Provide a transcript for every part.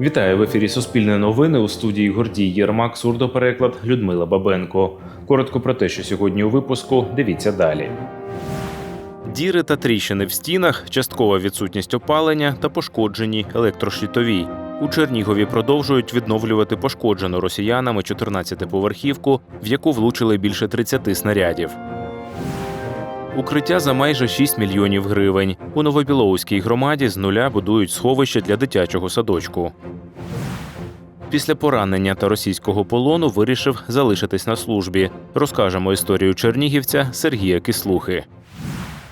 Вітаю в ефірі Суспільне новини у студії Гордій Єрмак, сурдопереклад Людмила Бабенко. Коротко про те, що сьогодні у випуску. Дивіться далі. Діри та тріщини в стінах, часткова відсутність опалення та пошкоджені електрощитові. У Чернігові продовжують відновлювати пошкоджену росіянами 14-поверхівку, в яку влучили більше 30 снарядів. Укриття за майже 6 мільйонів гривень. У Новобілоуській громаді з нуля будують сховище для дитячого садочку. Після поранення та російського полону вирішив залишитись на службі. Розкажемо історію чернігівця Сергія Кислухи.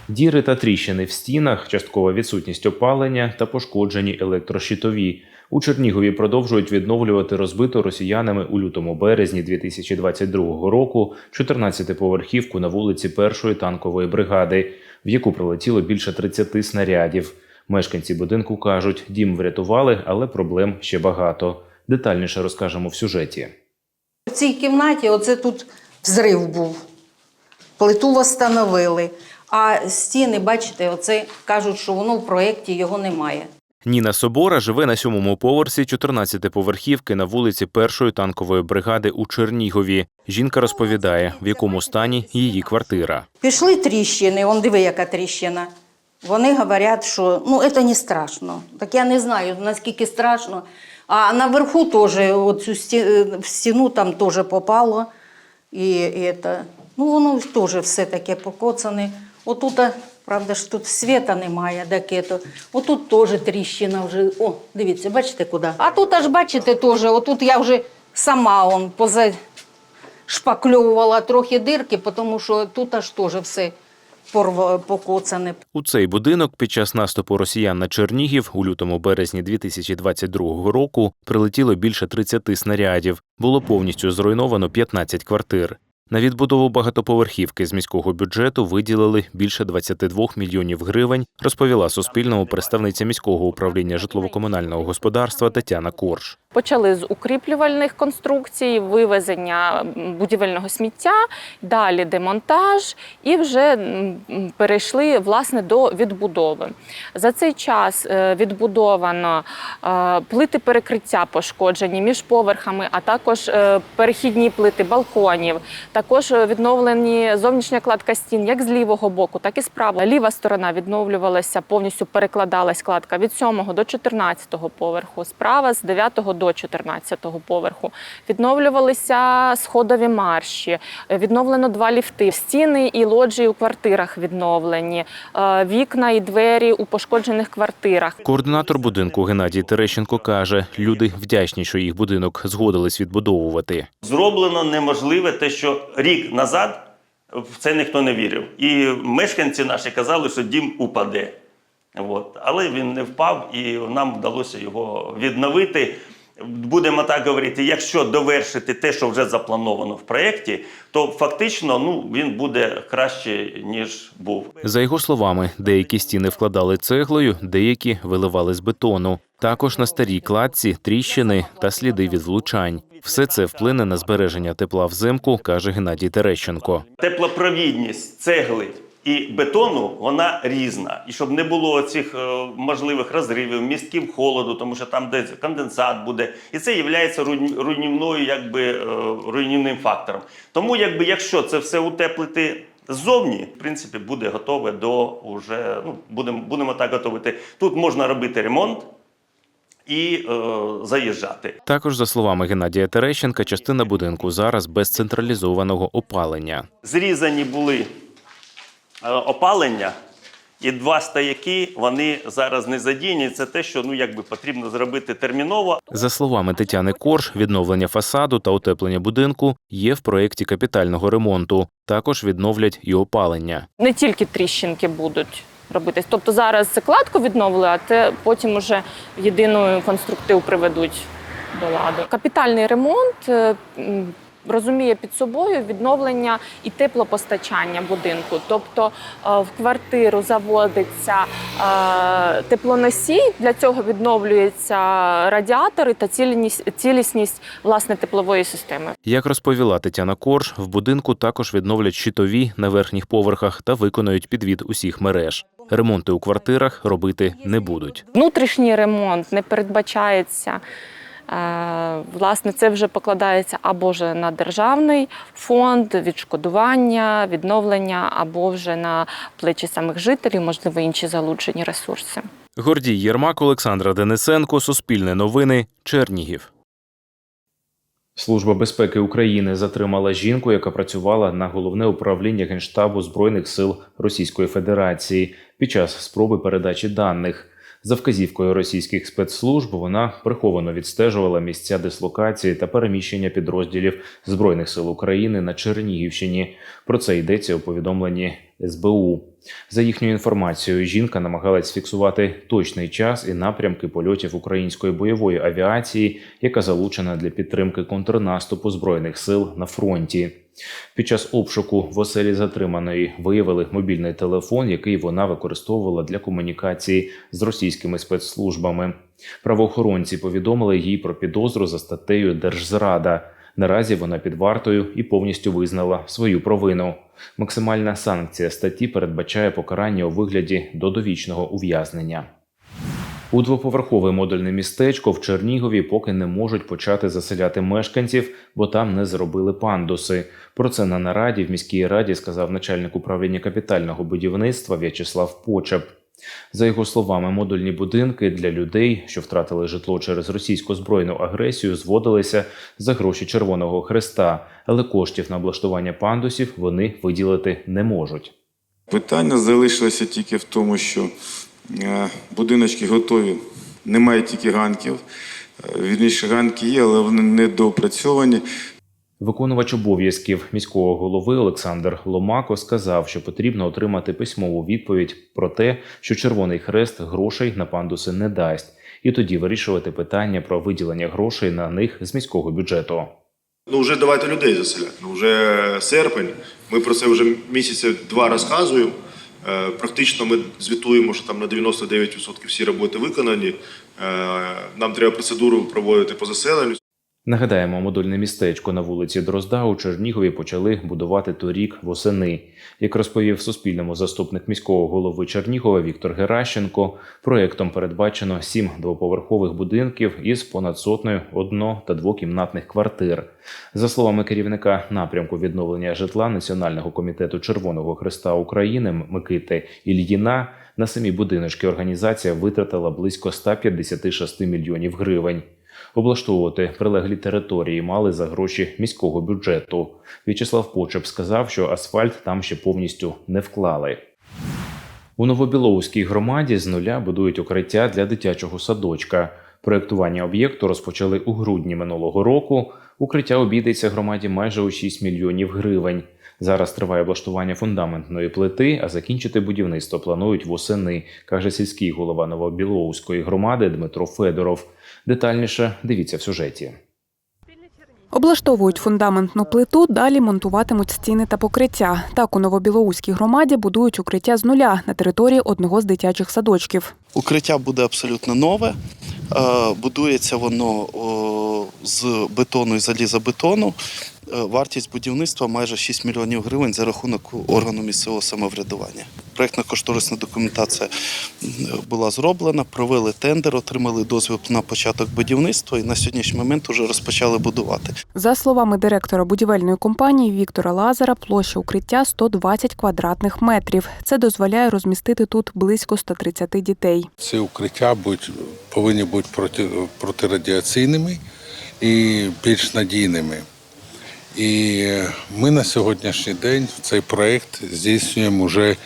Діри та тріщини в стінах, часткова відсутність опалення та пошкоджені електрощитові. У Чернігові продовжують відновлювати розбиту росіянами у лютому березні 2022 року 14-поверхівку на вулиці першої танкової бригади, в яку прилетіло більше 30 снарядів. Мешканці будинку кажуть, дім врятували, але проблем ще багато. Детальніше розкажемо в сюжеті. В цій кімнаті оце тут взрив був. Плиту встановили. А стіни, бачите, оце кажуть, що воно в проєкті його немає. Ніна Собора живе на сьомому поверсі 14-поверхівки на вулиці першої танкової бригади у Чернігові. Жінка розповідає, в якому стані її квартира. Пішли тріщини, он диви, яка тріщина. Вони говорять, що ну, це не страшно. Так я не знаю, наскільки страшно. А наверху теж, оцю сті- в стіну там теж попало. І, і це, ну, воно теж все таке покоцане. Отут, правда ж, тут світа немає, таке то. Отут теж тріщина вже. О, дивіться, бачите куди? А тут аж бачите теж, отут я вже сама он поза шпакльовувала трохи дирки, тому що тут аж теж все покоцане. У цей будинок під час наступу росіян на Чернігів у лютому березні 2022 року прилетіло більше 30 снарядів. Було повністю зруйновано 15 квартир. На відбудову багатоповерхівки з міського бюджету виділили більше 22 мільйонів гривень, розповіла Суспільному представниця міського управління житлово-комунального господарства Тетяна Корж. Почали з укріплювальних конструкцій, вивезення будівельного сміття, далі демонтаж, і вже перейшли власне до відбудови. За цей час е, відбудовано е, плити перекриття пошкоджені між поверхами, а також е, перехідні плити балконів. Також е, відновлені зовнішня кладка стін як з лівого боку, так і з правого. Ліва сторона відновлювалася, повністю перекладалась кладка від 7 до 14 поверху, справа з 9 до 14 поверху. Відновлювалися сходові марші, е, відновлено два ліфти, стіни і лоджії у квартирах відновлені, е, вікна і двері у пошкоджених квартирах. Координатор будинку Геннадій Терещенко каже, люди вдячні, що їх будинок згодились відбудовувати. Зроблено неможливе те, що рік назад в це ніхто не вірив. І мешканці наші казали, що дім упаде. От. Але він не впав, і нам вдалося його відновити. Будемо так говорити, якщо довершити те, що вже заплановано в проєкті, то фактично ну, він буде краще, ніж був. За його словами, деякі стіни вкладали цеглою, деякі виливали з бетону. Також на старій кладці тріщини та сліди від влучань. Все це вплине на збереження тепла взимку, каже Геннадій Терещенко. Теплопровідність цегли і бетону вона різна. І щоб не було цих е, можливих розривів, містків холоду, тому що там десь конденсат буде. І це є руйнівною, якби е, руйнівним фактором. Тому, якби, якщо це все утеплити. Ззовні, в принципі, буде готове до уже, ну, будемо, будемо так готувати. Тут можна робити ремонт і е, заїжджати. Також, за словами Геннадія Терещенка, частина будинку зараз без централізованого опалення. Зрізані були опалення, і два стояки вони зараз не задіяні. Це те, що ну якби потрібно зробити терміново. За словами Тетяни Корж, відновлення фасаду та утеплення будинку є в проєкті капітального ремонту. Також відновлять і опалення. Не тільки тріщинки будуть робитись. Тобто зараз це кладку відновили, а те потім уже єдину конструктив приведуть до ладу. Капітальний ремонт е, розуміє під собою відновлення і теплопостачання будинку. Тобто е, в квартиру заводиться е, теплоносій, для цього відновлюються радіатори та цілісність, цілісність власне теплової системи. Як розповіла Тетяна Корж, в будинку також відновлять щитові на верхніх поверхах та виконають підвід усіх мереж. Ремонти у квартирах робити не будуть. Внутрішній ремонт не передбачається. Е, Власне, це вже покладається або ж на державний фонд відшкодування, відновлення, або вже на плечі самих жителів, можливо, інші залучені ресурси. Гордій Єрмак, Олександра Денисенко, Суспільне новини, Чернігів. Служба безпеки України затримала жінку, яка працювала на головне управління Генштабу Збройних сил Російської Федерації під час спроби передачі даних. За вказівкою російських спецслужб вона приховано відстежувала місця дислокації та переміщення підрозділів Збройних сил України на Чернігівщині. Про це йдеться у повідомленні СБУ. За їхньою інформацією, жінка намагалась фіксувати точний час і напрямки польотів української бойової авіації, яка залучена для підтримки контрнаступу збройних сил на фронті. Під час обшуку в оселі затриманої виявили мобільний телефон, який вона використовувала для комунікації з російськими спецслужбами. Правоохоронці повідомили їй про підозру за статтею Держзрада. Наразі вона під вартою і повністю визнала свою провину. Максимальна санкція статті передбачає покарання у вигляді до довічного ув'язнення. У двоповерхове модульне містечко в Чернігові поки не можуть почати заселяти мешканців, бо там не зробили пандуси. Про це на нараді в міській раді сказав начальник управління капітального будівництва В'ячеслав Почеп. За його словами, модульні будинки для людей, що втратили житло через російську збройну агресію, зводилися за гроші Червоного Хреста, але коштів на облаштування пандусів вони виділити не можуть. Питання залишилося тільки в тому, що е, будиночки готові, немає тільки ганків. Е, Вірніше, ганки є, але вони недоопрацьовані. Виконувач обов'язків міського голови Олександр Ломако сказав, що потрібно отримати письмову відповідь про те, що Червоний Хрест грошей на пандуси не дасть, і тоді вирішувати питання про виділення грошей на них з міського бюджету. Ну, вже давайте людей заселяти. Ну, вже серпень. Ми про це вже місяця два розказуємо. Е, Практично ми звітуємо, що там на 99% всі роботи виконані. Е, Нам треба процедуру проводити по заселенню. Нагадаємо, модульне містечко на вулиці Дрозда у Чернігові почали будувати торік восени. Як розповів Суспільному заступник міського голови Чернігова Віктор Геращенко, проектом передбачено сім двоповерхових будинків із понад сотнею одно- та двокімнатних квартир. За словами керівника напрямку відновлення житла Національного комітету Червоного Хреста України Микити Ільїна, на самі будиночки організація витратила близько 156 мільйонів гривень. Облаштовувати прилеглі території мали за гроші міського бюджету. В'ячеслав Почеп сказав, що асфальт там ще повністю не вклали. У Новобілоуській громаді з нуля будують укриття для дитячого садочка. Проєктування об'єкту розпочали у грудні минулого року. Укриття обійдеться громаді майже у 6 мільйонів гривень. Зараз триває облаштування фундаментної плити, а закінчити будівництво планують восени, каже сільський голова Новобілоуської громади Дмитро Федоров. Детальніше дивіться в сюжеті. Облаштовують фундаментну плиту, далі монтуватимуть стіни та покриття. Так у Новобілоуській громаді будують укриття з нуля на території одного з дитячих садочків. Укриття буде абсолютно нове. Е, Будується воно з бетону і залізобетону. Е, Вартість будівництва майже 6 мільйонів гривень за рахунок органу місцевого самоврядування. Проєктно-кошторисна документація була зроблена, провели тендер, отримали дозвіл на початок будівництва і на сьогоднішній момент вже розпочали будувати. За словами директора будівельної компанії Віктора Лазара, площа укриття 120 квадратних метрів. Це дозволяє розмістити тут близько 130 дітей. Ці укриття будуть, повинні бути проти, протирадіаційними і більш надійними. І ми на сьогоднішній день цей проєкт здійснюємо вже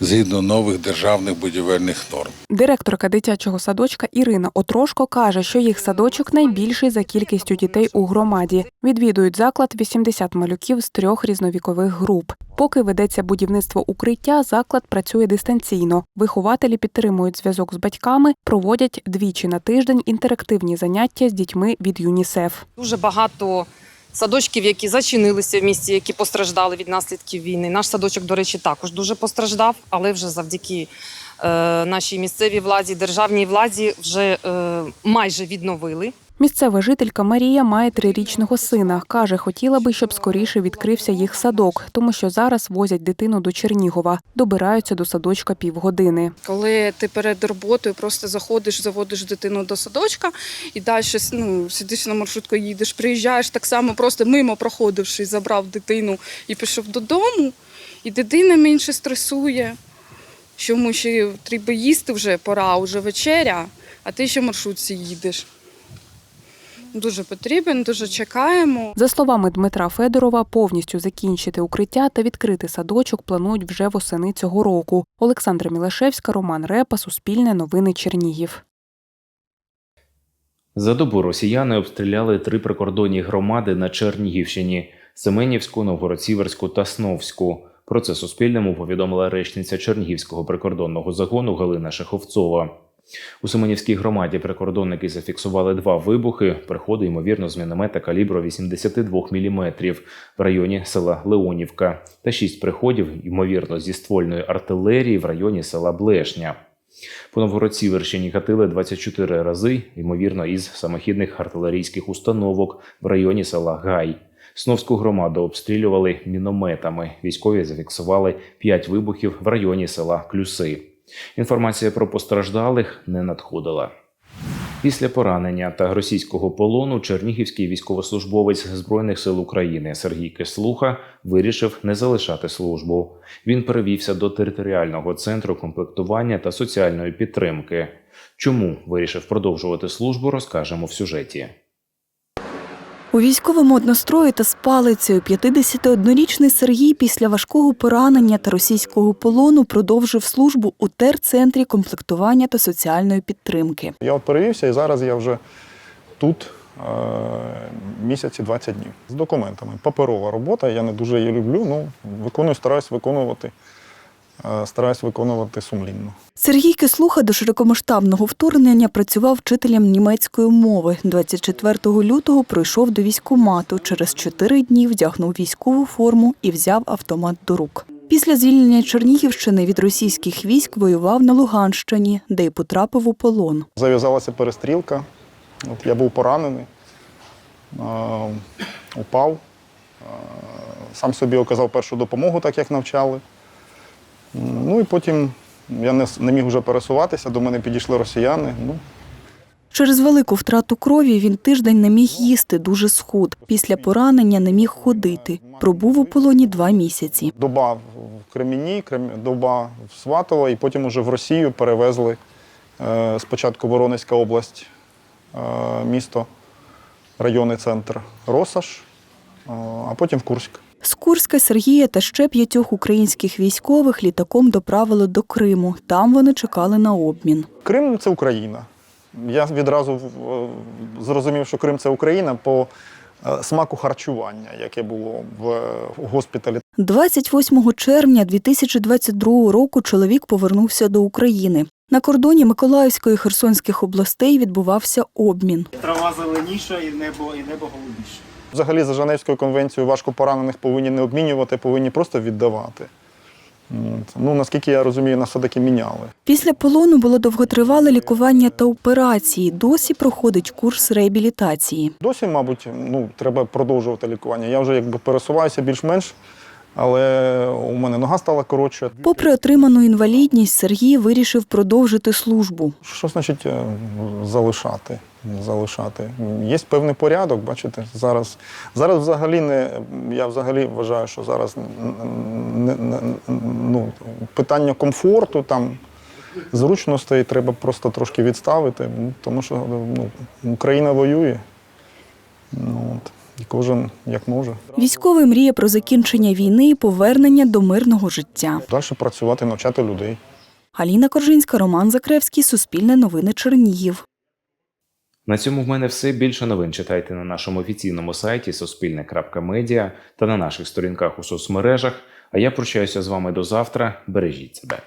згідно нових державних будівельних норм. Директорка дитячого садочка Ірина Отрошко каже, що їх садочок найбільший за кількістю дітей у громаді. Відвідують заклад 80 малюків з трьох різновікових груп. Поки ведеться будівництво укриття, заклад працює дистанційно. Вихователі підтримують зв'язок з батьками, проводять двічі на тиждень інтерактивні заняття з дітьми від ЮНІСЕФ. Дуже багато садочків, які зачинилися в місті, які постраждали від наслідків війни. Наш садочок, до речі, також дуже постраждав, але вже завдяки е, нашій місцевій владі, державній владі вже е, майже відновили. Місцева жителька Марія має трирічного сина. Каже, хотіла би, щоб скоріше відкрився їх садок, тому що зараз возять дитину до Чернігова, добираються до садочка півгодини. Коли ти перед роботою просто заходиш, заводиш дитину до садочка і далі ну, сидиш на маршрутку, їдеш, приїжджаєш так само, просто мимо проходивши, забрав дитину і пішов додому, і дитина менше стресує, що йому ще треба їсти вже пора, вже вечеря, а ти ще маршрутці їдеш. Дуже потрібен, дуже чекаємо. За словами Дмитра Федорова, повністю закінчити укриття та відкрити садочок планують вже восени цього року. Олександра Мілашевська, Роман Репа, Суспільне новини Чернігів. За добу росіяни обстріляли три прикордонні громади на Чернігівщині: Семенівську, Новгород-Сіверську та Сновську. Про це Суспільному повідомила речниця Чернігівського прикордонного загону Галина Шаховцова. У Семенівській громаді прикордонники зафіксували два вибухи, приходи, ймовірно, з міномета калібру 82 мм в районі села Леонівка та шість приходів, ймовірно, зі ствольної артилерії в районі села Блешня. По Новгород-Сіверщині гатили 24 рази, ймовірно, із самохідних артилерійських установок в районі села Гай. Сновську громаду обстрілювали мінометами. Військові зафіксували 5 вибухів в районі села Клюси. Інформація про постраждалих не надходила. Після поранення та російського полону чернігівський військовослужбовець Збройних сил України Сергій Кислуха вирішив не залишати службу. Він перевівся до територіального центру комплектування та соціальної підтримки. Чому вирішив продовжувати службу, розкажемо в сюжеті. У військовому однострої та з палицею 51-річний Сергій після важкого поранення та російського полону продовжив службу у терцентрі комплектування та соціальної підтримки. Я от перевівся і зараз я вже тут е, місяці 20 днів з документами. Паперова робота, я не дуже її люблю, ну виконую, стараюсь виконувати, стараюсь виконувати сумлінно. Сергій Кислуха до широкомасштабного вторгнення працював вчителем німецької мови. 24 лютого пройшов до військкомату. Через 4 дні вдягнув військову форму і взяв автомат до рук. Після звільнення Чернігівщини від російських військ воював на Луганщині, де й потрапив у полон. Зав'язалася перестрілка, от я був поранений, е, упав, е, сам собі оказав першу допомогу, так як навчали. Ну і потім я не, не міг вже пересуватися, до мене підійшли росіяни. Ну, Через велику втрату крові він тиждень не міг їсти, дуже схуд. Після поранення не міг ходити. Пробув у полоні два місяці. доба в Креміні, доба в Сватово, і потім уже в Росію перевезли е, спочатку Воронезька область, е, місто, районний центр Росаш, е, а потім в Курськ. З Курська Сергія та ще п'ятьох українських військових літаком доправили до Криму. Там вони чекали на обмін. Крим це Україна. Я відразу е, зрозумів, що Крим це Україна по е, смаку харчування, яке було в е, госпіталі. 28 червня 2022 року чоловік повернувся до України. На кордоні Миколаївської і Херсонських областей відбувався обмін. Трава зеленіша і небо, і небо голубіше. Взагалі за Женевською конвенцією важко поранених повинні не обмінювати, повинні просто віддавати. От. Ну, наскільки я розумію, нас все-таки міняли. Після полону було довготривале лікування та операції. Досі проходить курс реабілітації. Досі, мабуть, ну, треба продовжувати лікування. Я вже якби пересуваюся більш-менш, але у мене нога стала коротша. Попри отриману інвалідність, Сергій вирішив продовжити службу. Що значить е, залишати? залишати? Є певний порядок, бачите, зараз, зараз взагалі не, я взагалі вважаю, що зараз не, не, ну, питання комфорту, там, зручностей треба просто трошки відставити, тому що ну, Україна воює. Ну, от. І кожен як може. Військовий мріє про закінчення війни і повернення до мирного життя. Далі працювати, навчати людей. Аліна Коржинська, Роман Закревський, Суспільне новини Чернігів. На цьому в мене все. Більше новин читайте на нашому офіційному сайті Суспільне.Медіа та на наших сторінках у соцмережах. А я прощаюся з вами до завтра. Бережіть себе.